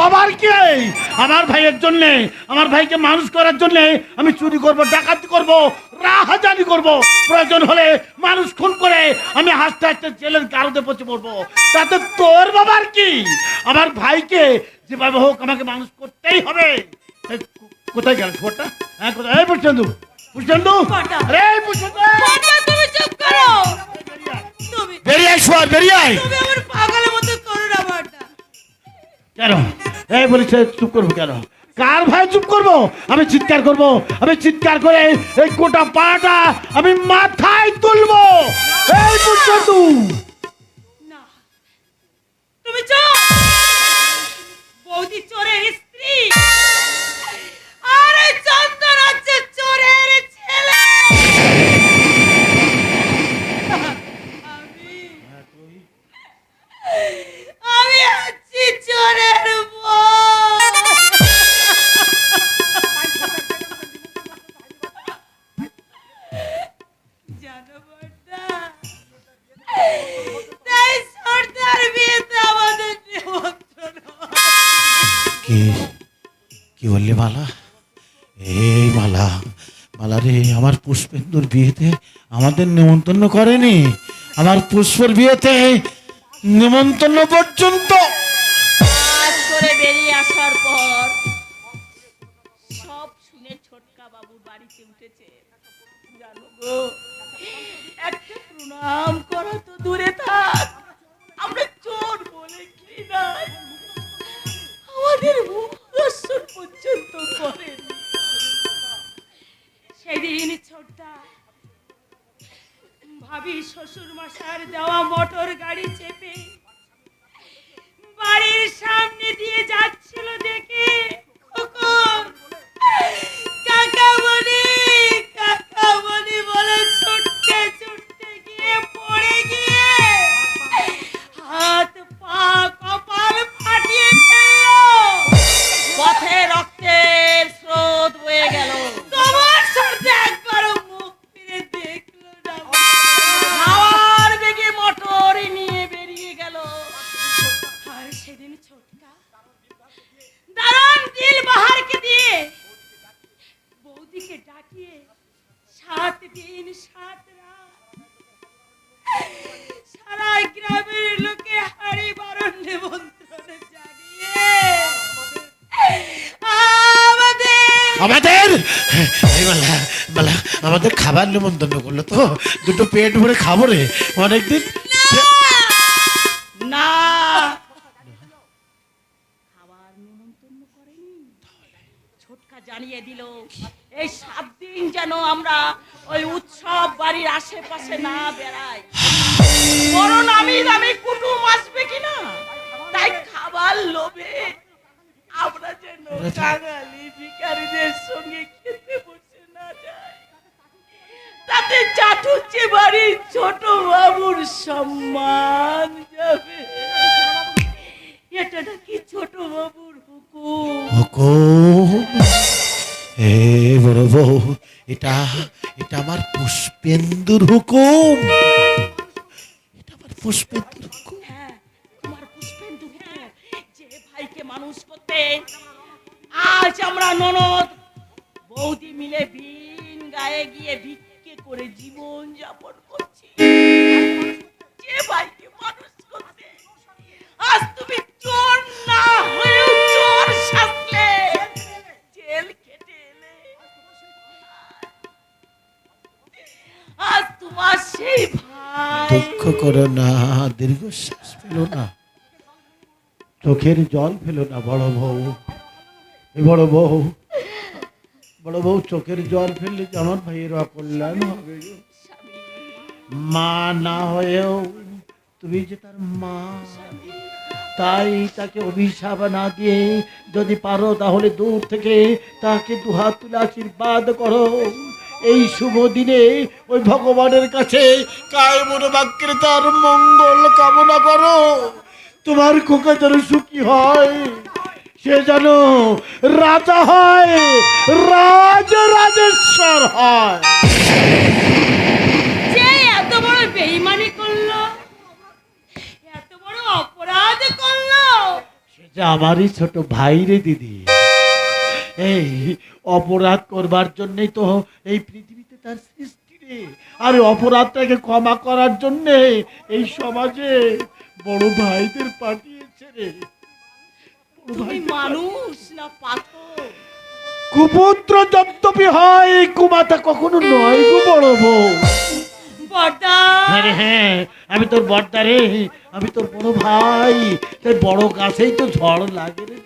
বাবার কি? আমার ভাইয়ের জন্য আমার ভাইকে মানুষ করার জন্য আমি চুরি করব ডাকাতি করব রাহাজানি করব। প্রয়োজন হলে মানুষ খুন করে আমি হাসতে হাসতে জেলের গারদে পচে পড়ব। তাতে তোর বাবার কি? আমার ভাইকে যেভাবে হোক আমাকে মানুষ করতেই হবে। কোথায় গেল ছোটটা হ্যাঁ কোথায়? এই পুষ্পেন্দু পুষ্পেন্দু আরে পুষ্পেন্দু তুমি চুপ করো। বেরিয়ে আয়। বেরিয়ে আয় তুমি আমার পাগলের মতো করো না কেন? এই বলেছে চুপ করব কেন? কার ভাই চুপ করব? আমি চিৎকার করব। আমি চিৎকার করে এই গোটা পাটা আমি মাথায় তুলবো। এই পর্যন্ত। তুমি চোর! বৌদি চোরের কি কি বললি মালা? এই মালা মালা রে, আমার পুষ্পেন্দুর বিয়েতে আমাদের নেমন্তন্ন করেনি। আমার পুষ্পর বিয়েতে নেমন্তন্ন পর্যন্ত। প্রণাম করা তো দূরে থাক। আমরা চোর বলে কি না? আমাদের মুখ পর্যন্ত করেন। সেদিন ছোটদা, ভাবি শ্বশুর মশার দেওয়া মোটর গাড়ি চেপে বাড়ির সামনে দিয়ে যাচ্ছিল দেখে মালা মালা আমাদের খাবার নেমন্তন্ন করল তো। দুটো পেট ভরে খাব রে। অনেকদিন না! খাবার নিমন্ত্রণ করেনি। ছোটকা জানিয়ে দিল এই সাত দিন যেন আমরা ওই উৎসব বাড়ির আশেপাশে না বেড়াই। বড় নামি দামি কুটুম আসবে কিনা তাই খাবার লোভে আমরা যেন কাঙালি সঙ্গে খেতে তাতে চাটুচ্ছে বাড়ির ছোট বাবুর সম্মান যাবে। এটা নাকি ছোট বাবুর হুকুম? হুকুম? এ বড় বউ এটা এটা আমার পুষ্পেন্দুর হুকুম। এটা আমার পুষ্পেন্দুর হুকুম। হ্যাঁ তোমার পুষ্পেন্দু যে ভাইকে মানুষ করতে আজ আমরা ননদ বৌদি মিলে ভিন গায়ে গিয়ে ভিক্ষে করে জীবন যাপন করছি। যে ভাইকে মানুষ করতে আজ তুমি চোর না হয়েও চোর শাসলে জেল কেটে এলে। আজ তোমার সেই ভাই। দুঃখ করো না, দীর্ঘশ্বাস ফেলো না। চোখের জল ফেলো না, বড় বউ। বড় বউ বড় বউ চোখের জল ফেললে আমার ভাইয়ের অকল্যাণ হবে। মা না হয়েও তুমি যে তার মা, তাই তাকে অভিশাপ না দিয়ে যদি পারো তাহলে দূর থেকে তাকে দুহাত তুলে আশীর্বাদ করো। এই শুভ দিনে ওই ভগবানের কাছে কায়মন বাক্যের তার মঙ্গল কামনা করো। তোমার খোকা যেন সুখী হয়। সে যেন রাজা হয় রাজ রাজেশ্বর হয়। যে এত বড় বেইমানি করল এত বড় অপরাধ করল। সে যে আমারই ছোট ভাই রে দিদি। এই অপরাধ করবার জন্যই তো এই পৃথিবীতে তার সৃষ্টি রে। আর অপরাধটাকে ক্ষমা করার জন্যে এই সমাজে বড় ভাইদের পাঠিয়েছে রে। তুমি মানুষ না পাথর। কুপুত্র যদ্যপি হয় কুমাতা কখনো নয় গো বড় বউ। বর্দা। হ্যাঁ হ্যাঁ আমি তোর বর্দা রে আমি তোর বড় ভাই। তাই বড় গাছেই তো ঝড় লাগে রে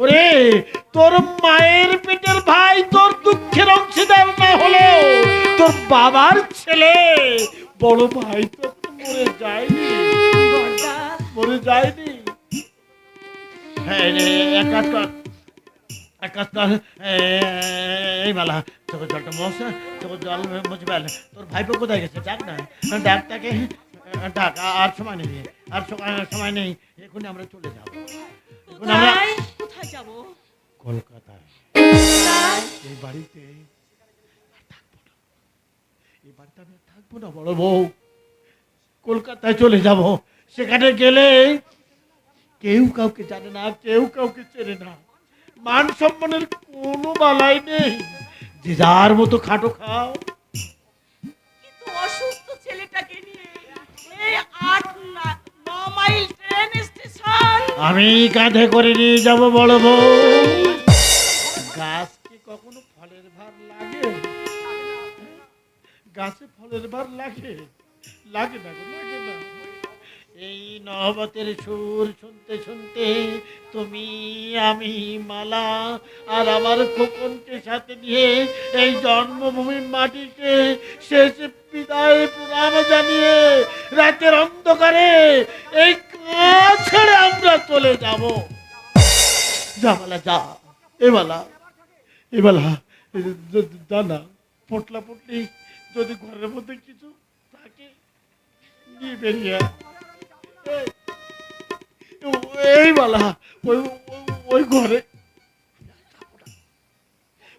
ওরে তোর মায়ের পেটের ভাই তোর দুঃখের অংশীদার না হলে তোর বাবার ছেলে বড় ভাই তো মরে যায়নি। মরে যায়নি। এক কাজ কর। এক কাজ কর এই মালা তোকে জলটা তোকে জল তোর ভাইপো কোথায় গেছে? ডাক না ডাক তাকে ডাক আর সময় নেই আর সময় নেই এখনই আমরা চলে যাব। এখন আমরা কোথায়? কোথায় যাব? কলকাতায়। এই বাড়িতে থাকব না। এই বাড়িতে আমি থাকব না বড় বউ। কলকাতায় চলে যাব। সেখানে গেলে কেউ কাউকে জানে না কেউ কাউকে চেনে না। মান সম্মানের কোনো বালাই নেই। যে যার মতো খাটো খাও। কিন্তু অসুস্থ ছেলেটাকে নিয়ে এই আট মাইল ট্রেন স্টেশন। আমি কাঁধে করে নিয়ে যাব বড় বউ। গাছ কি কখনো ফলের ভার লাগে? গাছে ফলের ভার লাগে? লাগে না লাগে না। এই নহবতের সুর শুনতে শুনতে তুমি, আমি, মালা আর আমার খোকনকে সাথে নিয়ে এই জন্মভূমির মাটিকে শেষ বিদায় প্রণাম জানিয়ে রাতের অন্ধকারে এই ছেড়ে আমরা চলে যাব যা মালা, যা এবেলা এবেলা যা না, পটলা পটলি যদি ঘরের মধ্যে কিছু থাকে, নিয়ে বেরিয়ে। এই- বালা ওই ওই- ওই ঘরে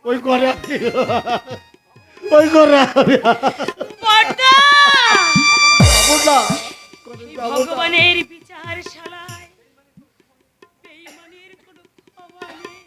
ওই ঘরে ওই ঘরে। ভগবানের বিচার শালায় বেঈমানের কোনো ক্ষমা নেই।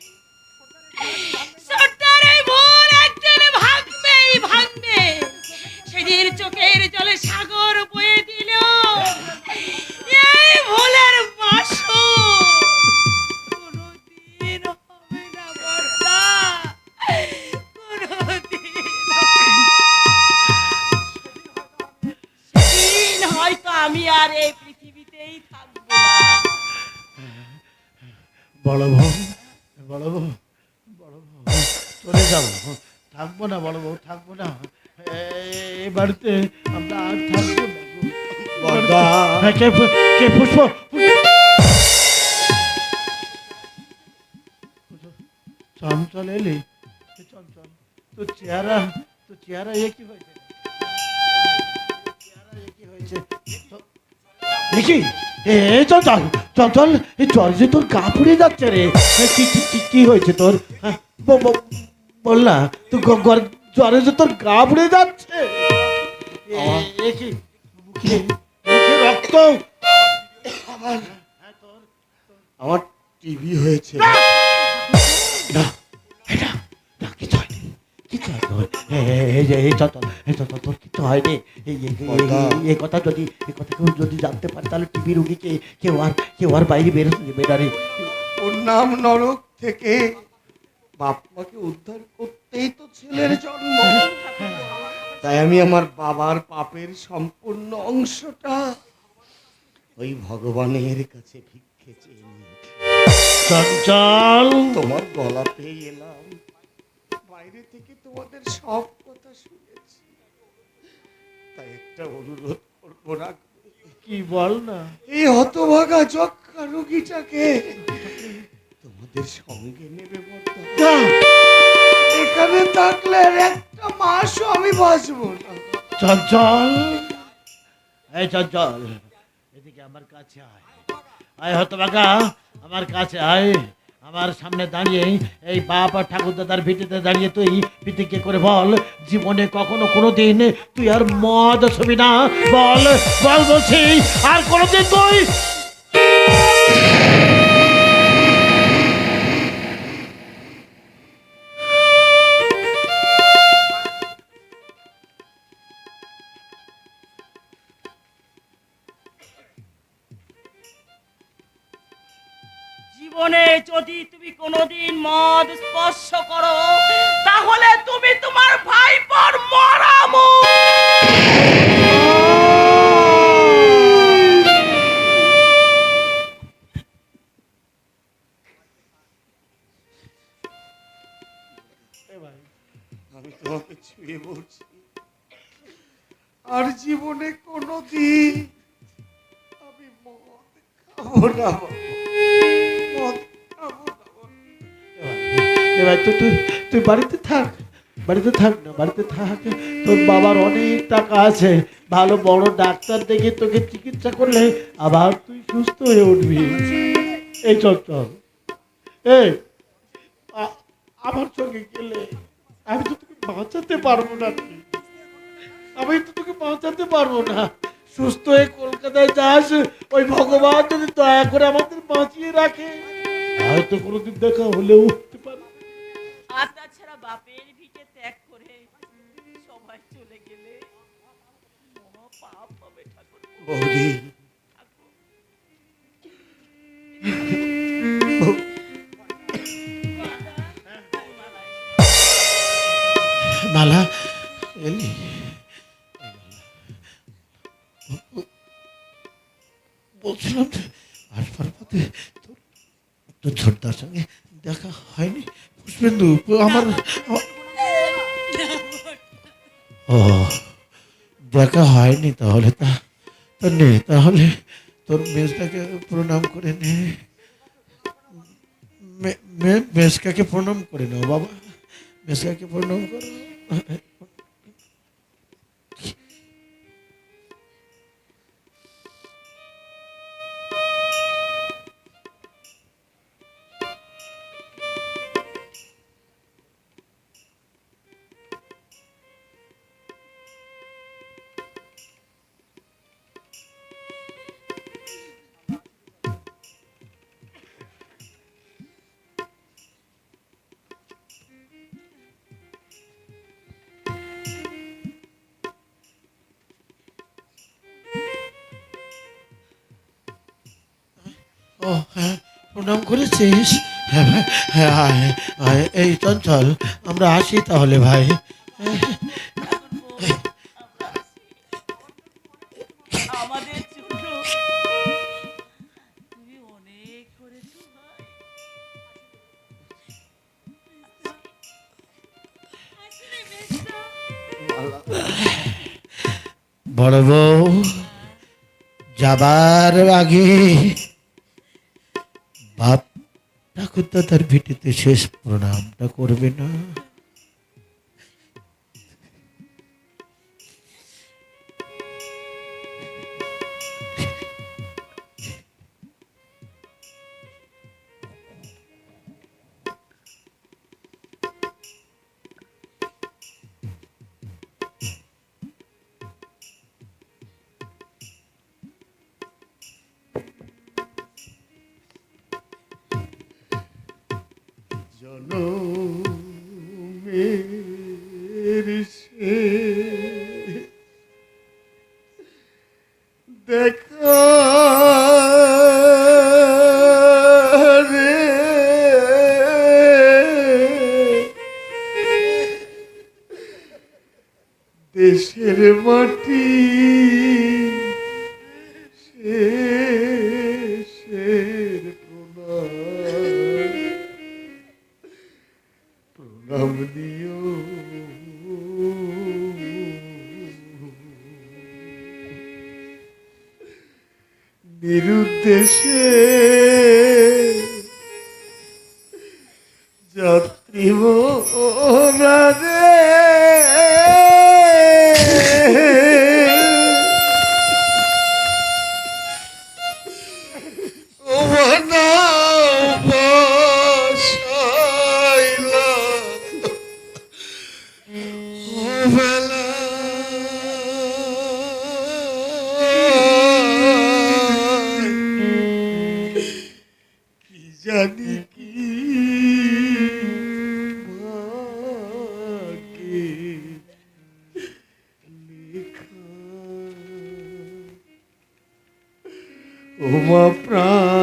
চঞ্চল এলি। চঞ্চল তোর চেহারা তোর চেহারা এ কি হয়েছে? দেখি এ চঞ্চল চঞ্চল এই জ্বর যে তোর গা পুড়ে যাচ্ছে রে কি কি- হয়েছে তোর? হ্যাঁ, বল না তোর জ্বরে যে তোর গা পুড়ে যাচ্ছে। মুখে রক্ত? আমার টিভি হয়েছে। না। এটা না কিছু হয়নি কিছু হয়নি তোর। এ- এ- এই যে এই এই তোর কিছু হয়নি? এই এই- এই- কথা। এই- এই কথা যদি এই কথা কেউ যদি জানতে পারে তাহলে টিভি রুগীকে কেউ আর কেউ আর বাইরে বেরোতে দেবে না রে। ওর নাম নরক থেকে বাপ মাকে উদ্ধার করতেই তো ছেলের জন্ম। তাই আমি আমার বাবার পাপের সম্পূর্ণ অংশটা ওই ভগবানের কাছে ভিক্ষে চেয়ে চঞ্চল তোমার গলা পেয়ে এলাম। বাইরে থেকে তোমাদের সব কথা শুনেছি। তাই একটা অনুরোধ করব রাখবে কি বল না। এই হতভাগা যক্ষা রুগীটাকে তোমাদের সঙ্গে নেবে। এখানে থাকলে একটা মাসও আমি বাঁচবো না। চঞ্চল এই চঞ্চল এদিকে আমার কাছে আয়। আয় হতবাগা আমার কাছে আয়। আমার সামনে দাঁড়িয়ে এই বাবা ঠাকুর দাদার ভিটিতে দাঁড়িয়ে তুই পিতিকে করে বল। জীবনে কখনো কোনো দিন তুই আর মদ ছবি না। বল বল বলছি, আর কোনোদিন তুই জীবনে যদি তুমি কোনোদিন মদ স্পর্শ করো তাহলে তুমি তোমার ভাইপোর মরামু তুই বাড়িতে থাক বাড়িতে থাক না, বাড়িতে থাক। তোর বাবার অনেক টাকা আছে। ভালো বড় ডাক্তার দেখে তোকে চিকিৎসা করলে আবার তুই সুস্থ হয়ে উঠবি। এই চল চল। এই আমার সঙ্গে গেলে আমি তো তোকে বাঁচাতে পারব না আমি তো তোকে বাঁচাতে পারব না। সুস্থ হয়ে কলকাতায় যাস, ওই ভগবান যদি দয়া করে আমাদের বাঁচিয়ে রাখে। হয়তো কোনোদিন দেখা হলেও বলছিলাম আসবার পথে তোর তোর ছোটদার সঙ্গে দেখা হয়নি। পুষ্পেন্দু আমার দেখা হয়নি তাহলে তা, তো নে তাহলে। তোর মেজটাকে প্রণাম করে নে। মে- মে- মেজকাকে প্রণাম করে নাও, বাবা। মেজকাকে প্রণাম করো। ও হ্যাঁ প্রণাম করেছিস? হ্যাঁ হ্যাঁ এই চঞ্চল আমরা আসি তাহলে ভাই? বড় বউ যাবার আগে ঠাকুর তার ভিটিতে শেষ প্রণামটা করবে না। দেশের মাটি।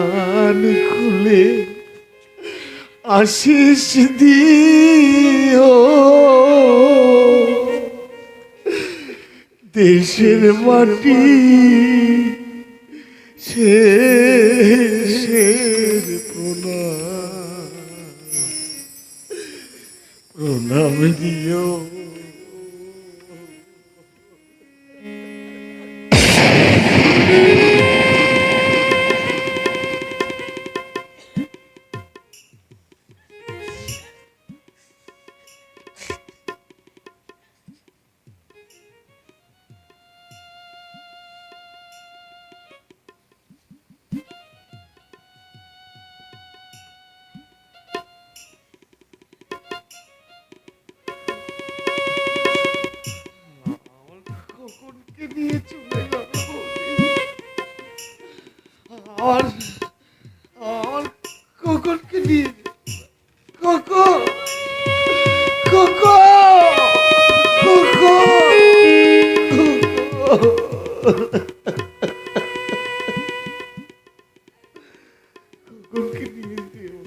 প্রাণ খুলে আশিস দিও। দেশের মাটি শেষের প্রণাম প্রণাম দিও।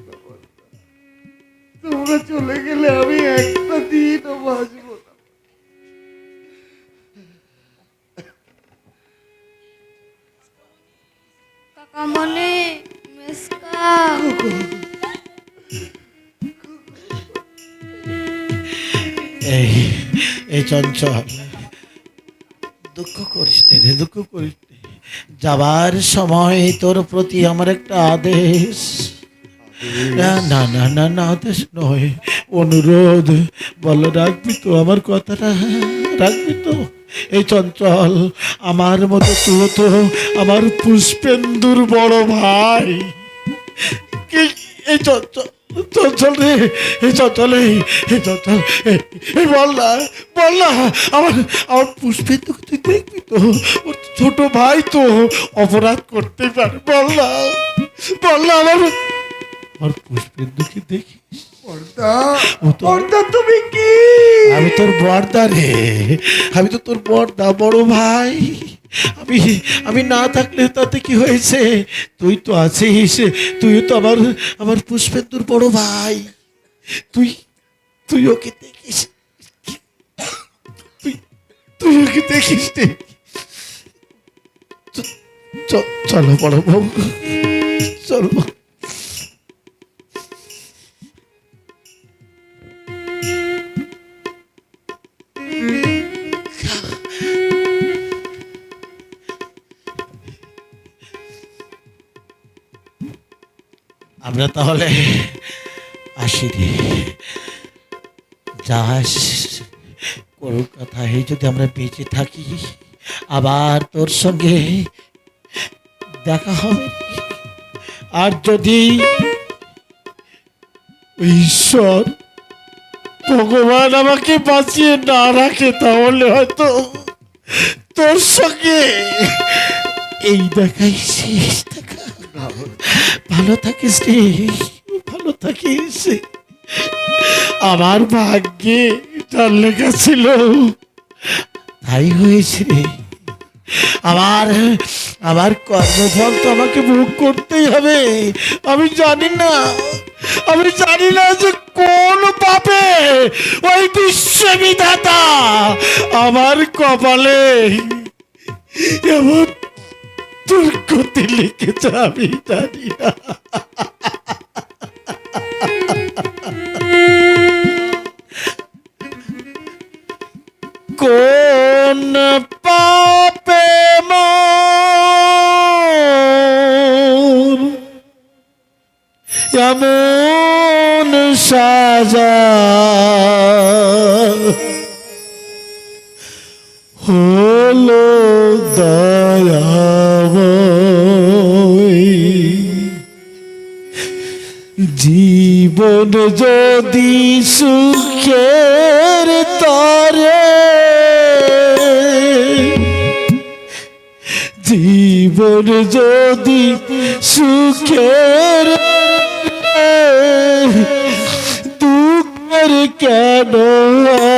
না তোমরা চলে গেলে আমি একটা দিনও বাঁচবো না। কাকামণি মিসকা। এই এই চঞ্চল। দুঃখ করিস রে দুঃখ করিস যাবার সময় তোর প্রতি আমার একটা আদেশ। না না না না আদেশ নয়। অনুরোধ, বল, রাখবি তো আমার কথাটা, রাখবি তো। এই চঞ্চল, আমার মতো তুই তো আমার পুষ্পেন্দুর বড় ভাই। এই চঞ্চল চঞ্চল রে, এই চঞ্চল এই চঞ্চল এই বল না বল না, আমার আমার পুষ্পেন্দুকে তুই দেখবি তো, ওর ছোট ভাই তো অপরাধ করতে পারে। বল না বল না, আমার আমার পুষ্পেন্দুকে পর্দা তুমি কি? আমি তোর বর্দা রে। আমি তো তোর বর্দা বড় ভাই। আমি আমি না থাকলে তাতে কি হয়েছে? তুই তো আছিস তুই তো আমার আমার পুষ্পের পুষ্পেন্দুর বড় ভাই। তুই তুই ওকে দেখিস? তুই তুই ওকে দেখিস চলো বড় বউ। চলো। আমরা তাহলে আসি রে। যাস কলকাতায় যদি আমরা বেঁচে থাকি, আবার তোর সঙ্গে দেখা হবে। আর যদি ঈশ্বর ভগবান আমাকে বাঁচিয়ে না রাখে, তাহলে হয়তো তোর সঙ্গে এই দেখাই শেষ ভালো থাকিস রে, ভালো থাকিস। আমার ভাগ্যে যার লেখা ছিল তাই হয়েছে রে। আমার আমার কর্মফল তো আমাকে ভোগ করতেই হবে। আমি জানি না, আমি জানি না যে কোন পাপে ওই বিশ্ববিধাতা আমার কপালে এমন দুর্গতি লিখেছে আমি জানি কোন পাপে এমন সাজা হলো দয়াময় জীবন যদি সুখের তরে জীবন যদি সুখের দুঃখের কেন হয়?